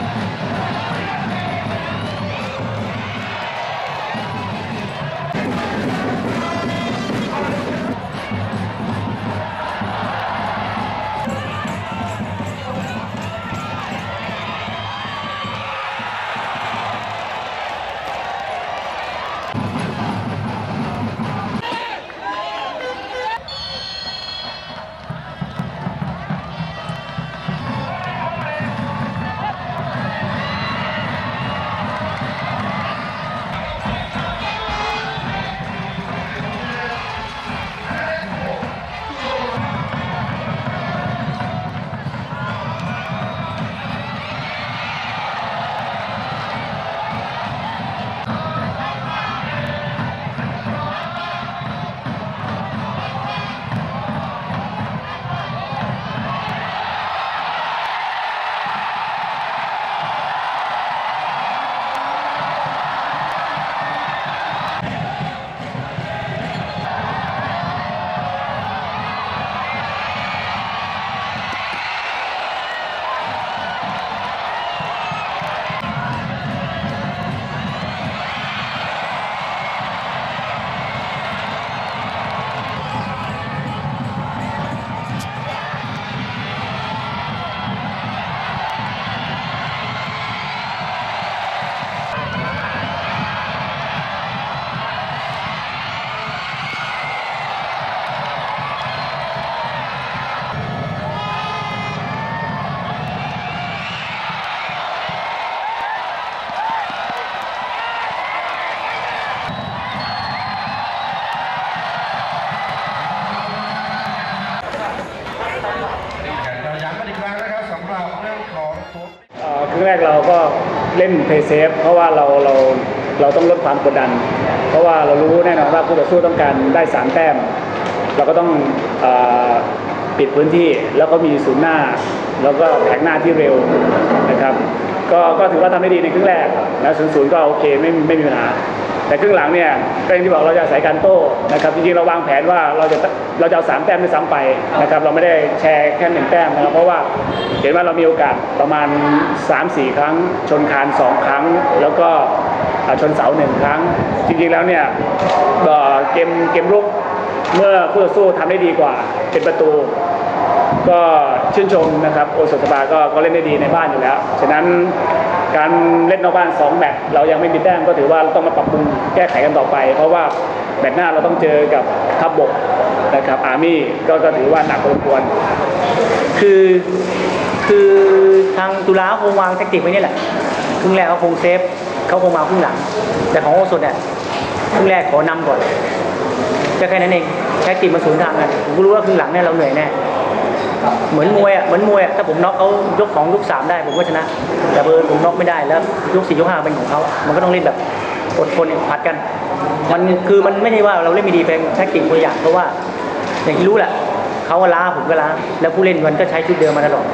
เครึ่งแรกเราก็เล่นเพย์เซฟเพราะว่าเราเราเราต้องลดความกดดัน เพราะว่าเรารู้แน่นอนว่าคู่ต่อสู้ต้องการได้สามแต้ม เราก็ต้องอปิดพื้นที่แล้วก็มีศูนย์หน้า แล้วก็แผงหน้าที่เร็วนะครับ ก็ก็ถือว่าทำได้ดีในครึ่งแรกนะศูนย์ศูนย์ก็โอเคไม่ไม่มีปัญหา แต่ครึ่งหลังเนี่ยก็อย่างที่บอกเราจะอาศัยการโต้นะครับจริงๆเราวางแผนว่าเราจะเราจะเอาสามแต้มด้วยซ้ำไปนะครับเราไม่ได้แชร์แค่หนึ่งแต้มนะครับเพราะว่าเห็นว่าเรามีโอกาสประมาณ 3-4 ครั้ง ชนคาน 2 ครั้ง แล้วก็ชนเสาหนึ่งครั้ง จริงๆแล้วเนี่ยเกมเกมรุกเมื่อคู่ต่อสู้ทำได้ดีกว่าเป็นประตู ก็ชื่นชมนะครับโอสถสภาก็ก็เล่นได้ดีในบ้านอยู่แล้ว ฉะนั้น การเล่นนอกบ้าน2แมตช์เรายังไม่มีแต้มก็ถือว่าต้องมาปรับปรุงแก้ไขกันต่อไป เพราะว่าแมตช์หน้าเราต้องเจอกับทัพบกนะครับอาร์มี่ก็ก็ถือว่าหนักพอสมควรคือคือทางตุลาคงวางแทคติกไว้นี่แหละครึ่งแรกเขาคงเซฟเขาคงมาครึ่งหลัง แต่ของโอสดเนี่ยครึ่งแรกขอนำก่อนก็แค่นั้นเองแทคติกมันสวนทางกันผมก็รู้ว่าครึ่งหลังเนี่ยเราเหนื่อยแน่ เหมือนมวยอะเหมือนมวยอะถ้าผมน็อกเขายกสองยกสามได้ผมก็ชนะ แต่เบอร์ผมน็อกไม่ได้แล้วยกสี่ยกห้าเป็นของเขามันก็ต้องเล่นแบบอดทนผัดกัน มันคือมันไม่ใช่ว่าเราเล่นไม่ดีเป็นแท็กติกตัวอย่างเพราะว่าอย่างที่รู้แหละเขาก็ล้าผมก็ล้าแล้วผู้เล่นมันก็ใช้ชุดเดิมมาตลอด